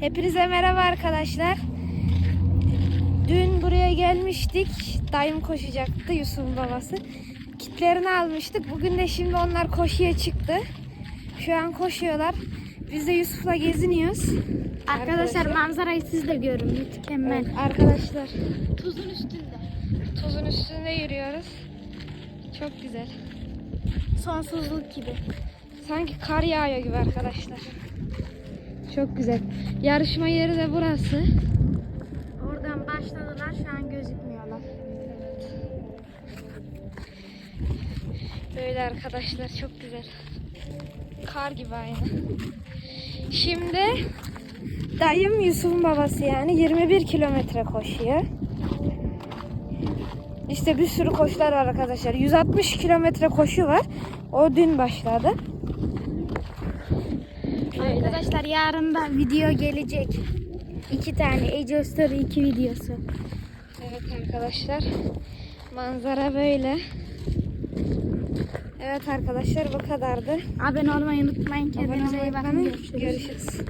Hepinize merhaba arkadaşlar. Dün buraya gelmiştik. Dayım koşacaktı Yusuf'un babası. Kitlerini almıştık. Bugün de şimdi onlar koşuya çıktı. Şu an koşuyorlar. Biz de Yusuf'la geziniyoruz. Arkadaşlar manzarayı siz de görün. Mükemmel. Evet, arkadaşlar Tuzun üstünde. tuzun üstünde yürüyoruz. Çok güzel. Sonsuzluk gibi. Sanki kar yağıyor gibi arkadaşlar. Çok güzel. Yarışma yeri de burası. Oradan başladılar şu an gözükmüyorlar. Böyle arkadaşlar çok güzel. Kar gibi aynı. Şimdi dayım Yusuf'un babası yani 21 kilometre koşuyor. İşte bir sürü koşular var arkadaşlar. 160 kilometre koşu var. O dün başladı. Arkadaşlar yarın da video gelecek. İki tane Ece Story iki videosu. Evet arkadaşlar. Manzara böyle. Evet arkadaşlar bu kadardı. Abone olmayı unutmayın. Kendinize iyi bakın. Görüşürüz. Görüşürüz.